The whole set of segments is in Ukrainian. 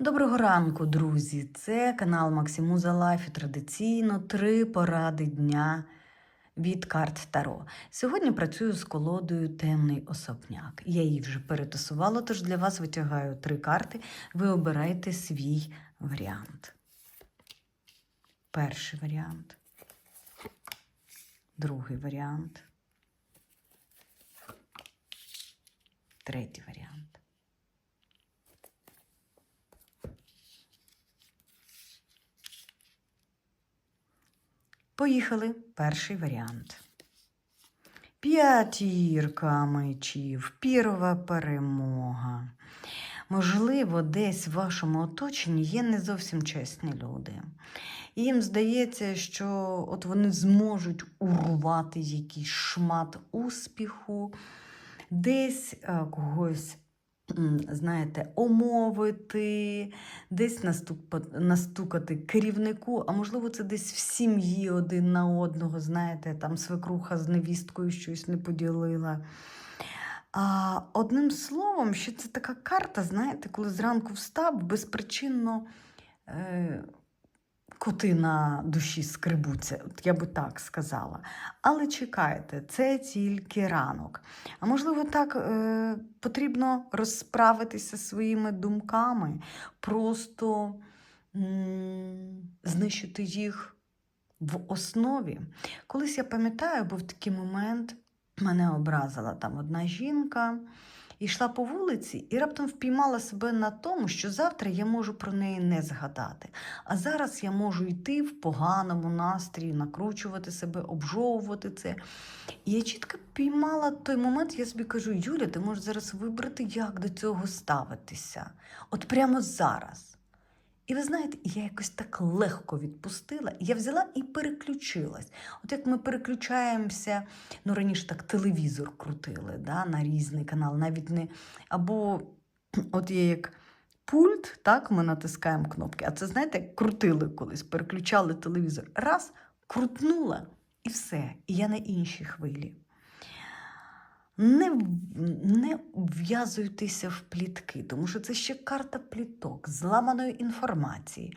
Доброго ранку, друзі! Це канал Максимуза Лайф традиційно три поради дня від карт Таро. Сьогодні працюю з колодою Темний особняк. Я її вже перетасувала, тож для вас витягаю три карти. Ви обирайте свій варіант. Перший варіант. Другий варіант. Третій варіант. Поїхали. Перший варіант. П'ятірка мечів, пірова перемога. Можливо, десь в вашому оточенні є не зовсім чесні люди. Їм здається, що от вони зможуть урвати якийсь шмат успіху, десь когось м, знаєте, омовити, десь настукати керівнику, а можливо, це десь в сім'ї один на одного, знаєте, там свекруха з невісткою щось не поділила. А, одним словом, що це така карта, знаєте, коли зранку встав, безпричинно е, коти на душі скребуться, от я би так сказала. Але чекайте, це тільки ранок. А можливо, так е, потрібно розсправитися зі своїми думками, просто м, знищити їх в основі. Колись я пам'ятаю, був такий момент, мене образила там одна жінка. Йшла по вулиці і раптом впіймала себе на тому, що завтра я можу про неї не згадати. А зараз я можу йти в поганому настрої, накручувати себе, обжовувати це. І я чітко піймала той момент, я собі кажу: Юля, ти можеш зараз вибрати, як до цього ставитися. От прямо зараз. І ви знаєте, я якось так легко відпустила. Я взяла і переключилась. От як ми переключаємося, ну раніше так телевізор крутили да, на різний канал, навіть не. Або от є як пульт, так, ми натискаємо кнопки. А це, знаєте, крутили колись, переключали телевізор. Раз, крутнула і все. І я на іншій хвилі. Не, не вв'язуйтеся в плітки, тому що це ще карта пліток, зламаної інформації.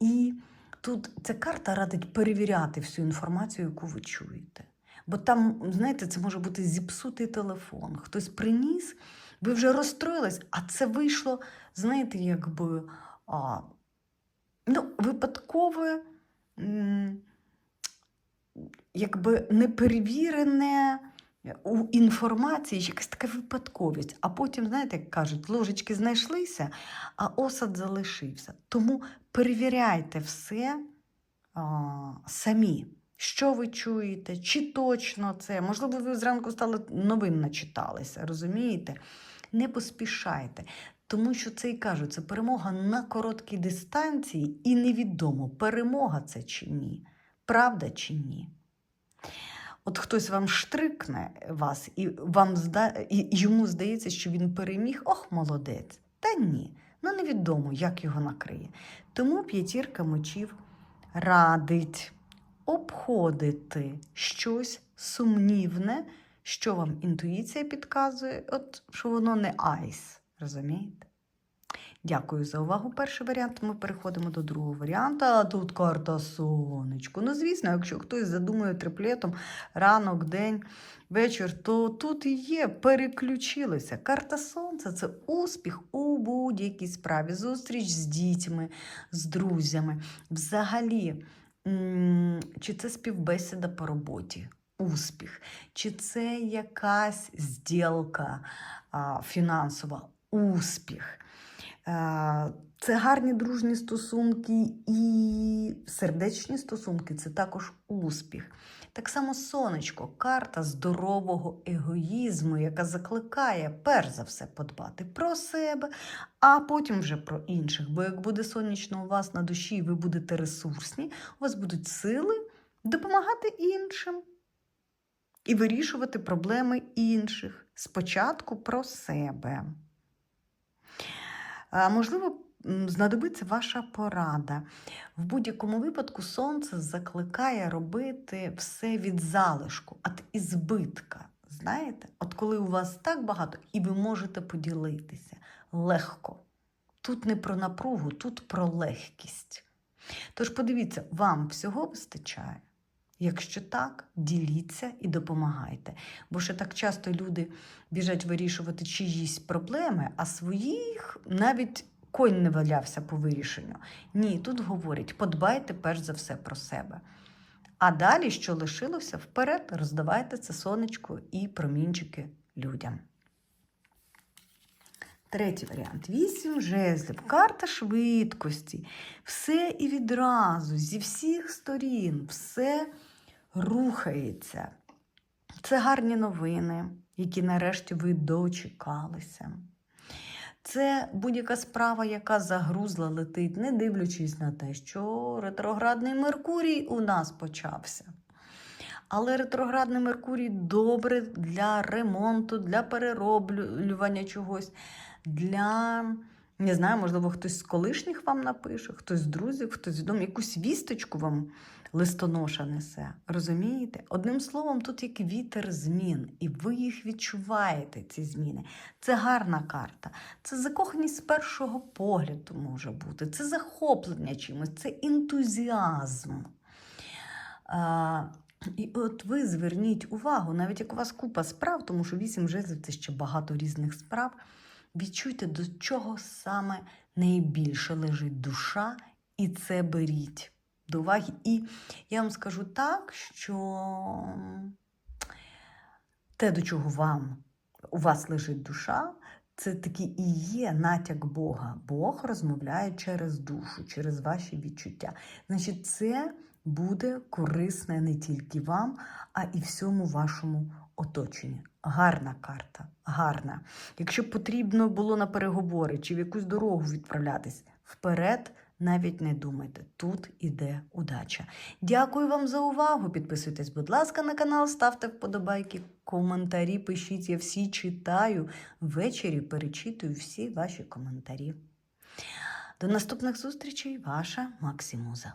І тут ця карта радить перевіряти всю інформацію, яку ви чуєте. Бо там, знаєте, це може бути зіпсутий телефон. Хтось приніс, ви вже розстроїлись, а це вийшло, знаєте, якби а, ну, випадкове, якби неперевірене у інформації якась така випадковість. А потім, знаєте, як кажуть, ложечки знайшлися, а осад залишився. Тому перевіряйте все а, самі. Що ви чуєте, чи точно це? Можливо, ви зранку стали новин начиталися, розумієте? Не поспішайте, тому що це і кажу, це перемога на короткій дистанції, і невідомо, перемога це чи ні, правда чи ні. От хтось вам штрикне вас, і вам зда... і йому здається, що він переміг, ох, молодець. Та ні, ну невідомо, як його накриє. Тому п'ятірка мечів радить обходити щось сумнівне, що вам інтуїція підказує, от що воно не айс. Розумієте? Дякую за увагу. Перший варіант. Ми переходимо до другого варіанту. А тут карта сонечко. Ну, звісно, якщо хтось задумує триплетом ранок, день, вечір, то тут і є, переключилося. Карта сонця це успіх у будь-якій справі, зустріч з дітьми, з друзями. Взагалі, чи це співбесіда по роботі? Успіх, чи це якась зділка а, фінансова, успіх. Е, Це гарні дружні стосунки і сердечні стосунки це також успіх. Так само сонечко, карта здорового егоїзму, яка закликає перш за все подбати про себе, а потім вже про інших. Бо як буде сонячно у вас на душі, і ви будете ресурсні, у вас будуть сили допомагати іншим і вирішувати проблеми інших. Спочатку про себе. Можливо, знадобиться ваша порада. В будь-якому випадку сонце закликає робити все від залишку, від ізбитка. Знаєте, от коли у вас так багато, і ви можете поділитися легко. Тут не про напругу, тут про легкість. Тож подивіться, вам всього вистачає. Якщо так, діліться і допомагайте. Бо ще так часто люди біжать вирішувати чиїсь проблеми, а своїх навіть конь не валявся по вирішенню. Ні, тут говорять, подбайте перш за все про себе. А далі, що лишилося, вперед роздавайте це сонечко і промінчики людям. Третій варіант. Вісім жезлів, карта швидкості. Все і відразу, зі всіх сторін, все рухається. Це гарні новини, які нарешті ви дочекалися. Це будь-яка справа, яка загрузла летить, не дивлячись на те, що ретроградний Меркурій у нас почався. Але ретроградний Меркурій добре для ремонту, для перероблювання чогось, для, не знаю, можливо, хтось з колишніх вам напише, хтось з друзів, хтось з якусь вісточку вам листоноша несе. Розумієте? Одним словом, тут як вітер змін, і ви їх відчуваєте, ці зміни. Це гарна карта. Це закоханість з першого погляду може бути, це захоплення чимось, це ентузіазм. А, і от ви зверніть увагу, навіть як у вас купа справ, тому що вісім жезлів це ще багато різних справ. Відчуйте, до чого саме найбільше лежить душа, і це беріть до уваги. І я вам скажу так, що те, до чого вам у вас лежить душа, це таки і є натяк Бога. Бог розмовляє через душу, через ваші відчуття. Значить, це буде корисне не тільки вам, а і всьому вашому оточенню. Гарна карта, гарна. Якщо потрібно було на переговори чи в якусь дорогу відправлятись вперед. Навіть не думайте, тут іде удача. Дякую вам за увагу. Підписуйтесь, будь ласка, на канал, ставте вподобайки, коментарі пишіть. Я всі читаю. Ввечері перечитую всі ваші коментарі. До наступних зустрічей, ваша Максимуза.